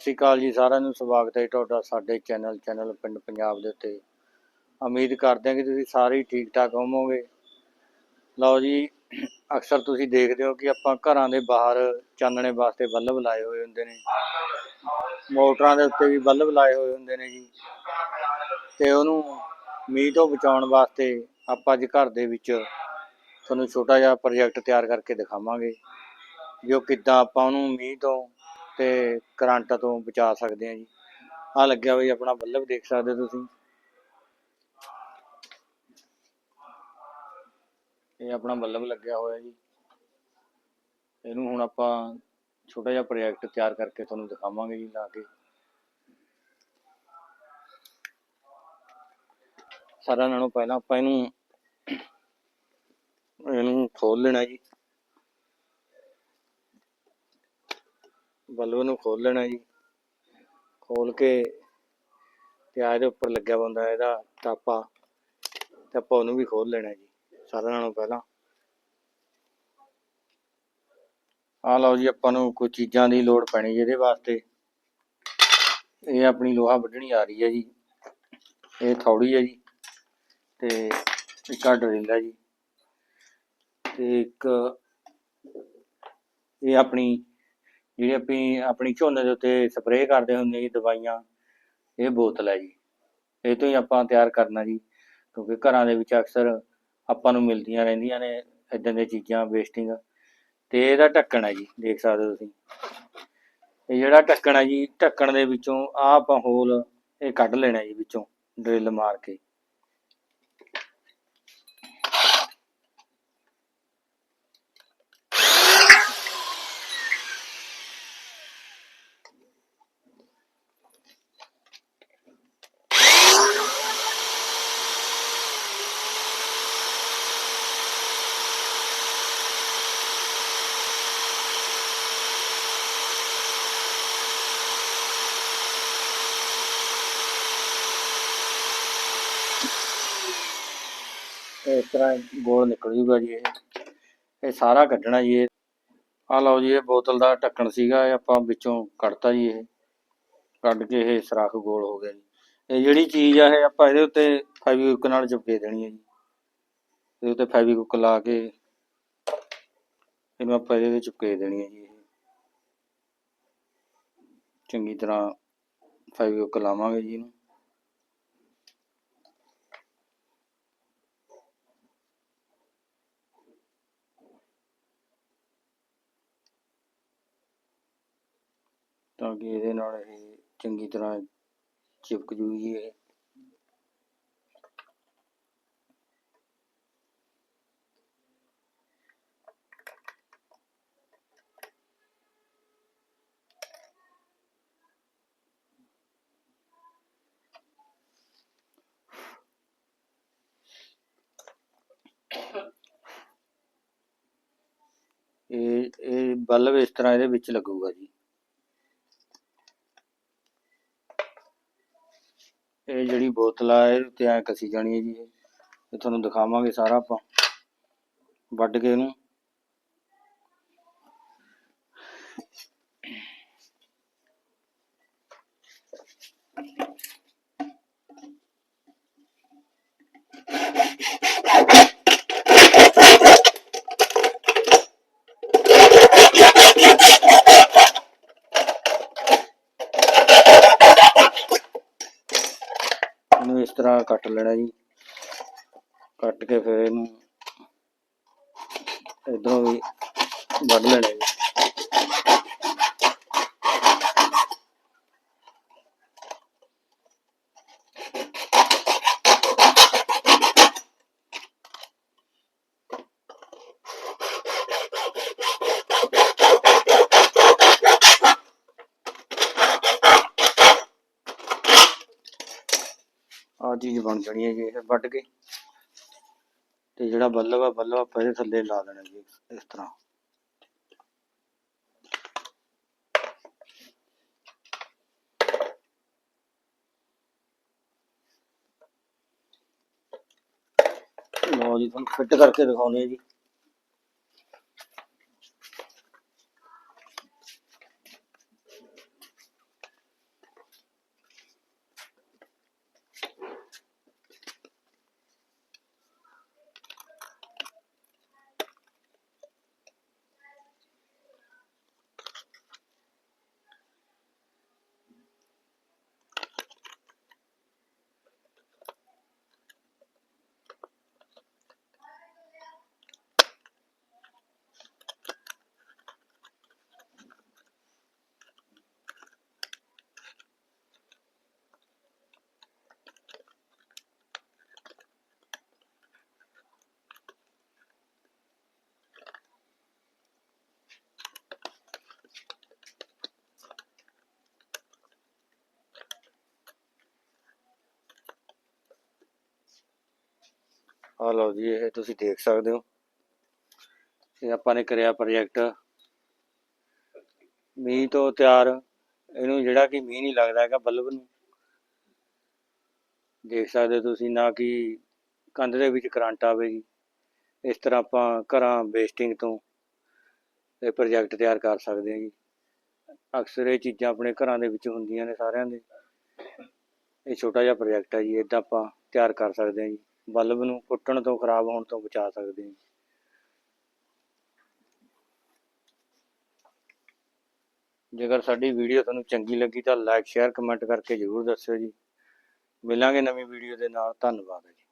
ਸਤਿ ਸ਼੍ਰੀ ਅਕਾਲ ਜੀ, ਸਾਰਿਆਂ ਨੂੰ ਸਵਾਗਤ ਹੈ ਤੁਹਾਡਾ ਸਾਡੇ ਚੈਨਲ ਚੈਨਲ ਪਿੰਡ ਪੰਜਾਬ ਦੇ ਉੱਤੇ। ਉਮੀਦ ਕਰਦੇ ਹਾਂ ਕਿ ਤੁਸੀਂ ਸਾਰੇ ਹੀ ਠੀਕ ਠਾਕ ਹੋਵੋਗੇ। ਲਓ ਜੀ, ਅਕਸਰ ਤੁਸੀਂ ਦੇਖਦੇ ਹੋ ਕਿ ਆਪਾਂ ਘਰਾਂ ਦੇ ਬਾਹਰ ਚਾਨਣੇ ਵਾਸਤੇ ਬੱਲਬ ਲਾਏ ਹੋਏ ਹੁੰਦੇ ਨੇ। ਮੋਟਰਾਂ ਦੇ ਉੱਤੇ ਵੀ ਬੱਲਬ ਲਾਏ ਹੋਏ ਹੁੰਦੇ ਨੇ ਜੀ। ਤੇ ਉਹਨੂੰ ਮੀਂਹ ਤੋਂ ਬਚਾਉਣ ਵਾਸਤੇ ਆਪਾਂ ਅੱਜ ਘਰ ਦੇ ਵਿੱਚ ਤੁਹਾਨੂੰ ਛੋਟਾ ਜਿਹਾ ਪ੍ਰੋਜੈਕਟ ਤਿਆਰ ਕਰਕੇ ਦਿਖਾਵਾਂਗੇ। ਜੋ ਕਿੱਦਾਂ ਆਪਾਂ ਉਹਨੂੰ ਮੀਂਹ ਤੋਂ ਤੇ ਕਰੰਟ ਤੋਂ ਬਚਾ ਸਕਦੇ ਹਾਂ ਜੀ। ਆ ਲੱਗਿਆ ਬਈ ਆਪਣਾ ਬੱਲਬ ਦੇਖ ਸਕਦੇ ਤੁਸੀਂ। ਇਹ ਆਪਣਾ ਬੱਲਬ ਲੱਗਿਆ ਹੋਇਆ ਜੀ। ਇਹਨੂੰ ਹੁਣ ਆਪਾਂ ਛੋਟਾ ਜਿਹਾ ਪ੍ਰੋਜੈਕਟ ਤਿਆਰ ਕਰਕੇ ਤੁਹਾਨੂੰ ਦਿਖਾਵਾਂਗੇ ਜੀ ਲਾ ਕੇ। ਸਾਰਿਆਂ ਨਾਲੋਂ ਪਹਿਲਾਂ ਆਪਾਂ ਇਹਨੂੰ ਇਹਨੂੰ ਖੋਲ ਲੈਣਾ ਜੀ। ਬਲਬ ਨੂੰ ਖੋਲ ਲੈਣਾ ਜੀ। ਖੋਲ ਕੇ ਤੇ ਆ ਇਹਦੇ ਉੱਪਰ ਲੱਗਿਆ ਹੁੰਦਾ ਇਹਦਾ ਟਾਪਾ, ਤੇ ਆਪਾਂ ਉਹਨੂੰ ਵੀ ਖੋਲ ਲੈਣਾ ਜੀ, ਸਾਰਿਆਂ ਨਾਲੋਂ ਪਹਿਲਾਂ। ਆ ਲਓ ਜੀ, ਆਪਾਂ ਨੂੰ ਕੁਝ ਚੀਜ਼ਾਂ ਦੀ ਲੋੜ ਪੈਣੀ ਜਿਹਦੇ ਵਾਸਤੇ। ਇਹ ਆਪਣੀ ਲੋਹਾ ਵੱਢਣੀ ਆ ਰਹੀ ਹੈ ਜੀ। ਇਹ ਥੌੜੀ ਹੈ ਜੀ, ਤੇ ਇੱਕ ਆ ਡਰਿਲ ਹੈ ਜੀ। ਤੇ ਇੱਕ ਇਹ ਆਪਣੀ ਜਿਹੜੀ ਆਪਣੀ ਆਪਣੀ ਝੋਨੇ ਦੇ ਉੱਤੇ ਸਪਰੇਅ ਕਰਦੇ ਹੁੰਦੇ ਜੀ ਦਵਾਈਆਂ, ਇਹ ਬੋਤਲ ਹੈ ਜੀ। ਇਹ ਤੋਂ ਹੀ ਆਪਾਂ ਤਿਆਰ ਕਰਨਾ ਜੀ, ਕਿਉਂਕਿ ਘਰਾਂ ਦੇ ਵਿੱਚ ਅਕਸਰ ਆਪਾਂ ਨੂੰ ਮਿਲਦੀਆਂ ਰਹਿੰਦੀਆਂ ਨੇ ਇਦਾਂ ਦੀਆਂ ਚੀਜ਼ਾਂ ਵੇਸਟਿੰਗ ਤੇ ਇਹਦਾ ਢੱਕਣ ਹੈ ਜੀ, ਦੇਖ ਸਕਦੇ ਹੋ ਤੁਸੀਂ। ਇਹ ਜਿਹੜਾ ਢੱਕਣ ਹੈ ਜੀ, ਢੱਕਣ ਦੇ ਵਿੱਚੋਂ ਆਹ ਆਪਾਂ ਹੋਲ ਇਹ ਕੱਢ ਲੈਣਾ ਜੀ ਵਿੱਚੋਂ ਡਰਿਲ ਮਾਰ ਕੇ। ਇਸ ਤਰ੍ਹਾਂ ਗੋਲ ਨਿਕਲ ਜੂਗਾ ਜੀ ਇਹ। ਇਹ ਸਾਰਾ ਕੱਢਣਾ ਜੀ ਇਹ। ਆ ਲਓ ਜੀ, ਇਹ ਬੋਤਲ ਦਾ ਢੱਕਣ ਸੀਗਾ, ਇਹ ਆਪਾਂ ਵਿੱਚੋਂ ਕੱਢਤਾ ਜੀ ਇਹ। ਕੱਢ ਕੇ ਇਹ ਸਰਾਖ ਗੋਲ ਹੋ ਗਿਆ ਜੀ। ਇਹ ਜਿਹੜੀ ਚੀਜ਼ ਆ, ਇਹ ਆਪਾਂ ਇਹਦੇ ਉੱਤੇ ਫੈਵੀਕੁਇਕ ਨਾਲ ਚਿਪਕੇ ਦੇਣੀ ਹੈ ਜੀ। ਇਹਦੇ ਉੱਤੇ ਫੈਵੀਕੁਇਕ ਲਾ ਕੇ ਇਹਨੂੰ ਆਪਾਂ ਇਹਦੇ ਵਿੱਚ ਚਿਪਕੇ ਦੇਣੀ ਹੈ ਜੀ ਇਹ। ਚੰਗੀ ਤਰ੍ਹਾਂ ਫੈਵੀਕੁਇਕ ਲਾਵਾਂਗੇ ਜੀ ਇਹਨੂੰ। ਤਾਂ ਕਿ ਇਹਦੇ ਨਾਲ ਇਹ ਚੰਗੀ ਤਰ੍ਹਾਂ ਚਿਪਕ ਜੂਗੀ ਇਹ ਇਹ ਇਹ ਬਲਬ ਇਸ ਤਰ੍ਹਾਂ ਇਹਦੇ ਵਿੱਚ ਲੱਗੂਗਾ ਜੀ ਇਹ ਜਿਹੜੀ ਬੋਤਲ ਆ, ਇਹ ਉੱਤੇ ਐ ਕਸੀ ਜਾਣੀ ਹੈ ਜੀ। ਇਹ ਤੁਹਾਨੂੰ ਦਿਖਾਵਾਂਗੇ ਸਾਰਾ ਆਪਾਂ। ਵੱਢ ਕੇ ਇਹਨੂੰ ਇਹਨੂੰ ਇਸ ਤਰ੍ਹਾਂ ਕੱਟ ਲੈਣਾ ਜੀ। ਕੱਟ ਕੇ ਫਿਰ ਇਹਨੂੰ ਇਧਰੋਂ ਵੀ ਵੱਢ ਲੈਣਾ ਜੀ ਆ ਚੀਜ਼ ਬਣ ਜਾਣੀ ਹੈ ਜੀ ਇਹ ਵੱਢ ਕੇ। ਤੇ ਜਿਹੜਾ ਬੱਲਬ ਆ, ਬੱਲਬ ਆਪਾਂ ਇਹਦੇ ਥੱਲੇ ਲਾ ਦੇਣਾ ਜੀ, ਇਸ ਤਰ੍ਹਾਂ। ਲਓ ਜੀ, ਤੁਹਾਨੂੰ ਫਿੱਟ ਕਰਕੇ ਦਿਖਾਉਂਦੇ ਆ ਜੀ। ਆ ਲਓ ਜੀ, ਇਹ ਤੁਸੀਂ ਦੇਖ ਸਕਦੇ ਹੋ। ਇਹ ਆਪਾਂ ਨੇ ਕਰਿਆ ਪ੍ਰੋਜੈਕਟ ਮੀਂਹ ਤੋਂ ਤਿਆਰ। ਇਹਨੂੰ ਜਿਹੜਾ ਕਿ ਮੀਂਹ ਨਹੀਂ ਲੱਗਦਾ ਹੈਗਾ, ਬਲਬ ਨੂੰ। ਦੇਖ ਸਕਦੇ ਹੋ ਤੁਸੀਂ ਨਾ ਕਿ ਕੰਧ ਦੇ ਵਿੱਚ ਕਰੰਟ ਆਵੇ ਜੀ। ਇਸ ਤਰ੍ਹਾਂ ਆਪਾਂ ਘਰਾਂ ਵੇਸਟਿੰਗ ਤੋਂ ਇਹ ਪ੍ਰੋਜੈਕਟ ਤਿਆਰ ਕਰ ਸਕਦੇ ਹਾਂ ਜੀ। ਅਕਸਰ ਇਹ ਚੀਜ਼ਾਂ ਆਪਣੇ ਘਰਾਂ ਦੇ ਵਿੱਚ ਹੁੰਦੀਆਂ ਨੇ ਸਾਰਿਆਂ ਦੇ। ਇਹ ਛੋਟਾ ਜਿਹਾ ਪ੍ਰੋਜੈਕਟ ਹੈ ਜੀ ਇਦਾਂ ਆਪਾਂ ਤਿਆਰ ਕਰ ਸਕਦੇ ਹਾਂ ਜੀ। ਬਲਬ ਨੂੰ ਕੁੱਟਣ ਤੋਂ ਖਰਾਬ ਹੋਣ ਤੋਂ ਬਚਾ ਸਕਦੇ ਹਾਂ। ਜੇਕਰ ਸਾਡੀ ਵੀਡੀਓ ਤੁਹਾਨੂੰ ਚੰਗੀ ਲੱਗੀ ਤਾਂ ਲਾਈਕ, ਸ਼ੇਅਰ, ਕਮੈਂਟ ਕਰਕੇ ਜ਼ਰੂਰ ਦੱਸਿਓ ਜੀ। ਮਿਲਾਂਗੇ ਨਵੀਂ ਵੀਡੀਓ ਦੇ ਨਾਲ। ਧੰਨਵਾਦ ਜੀ।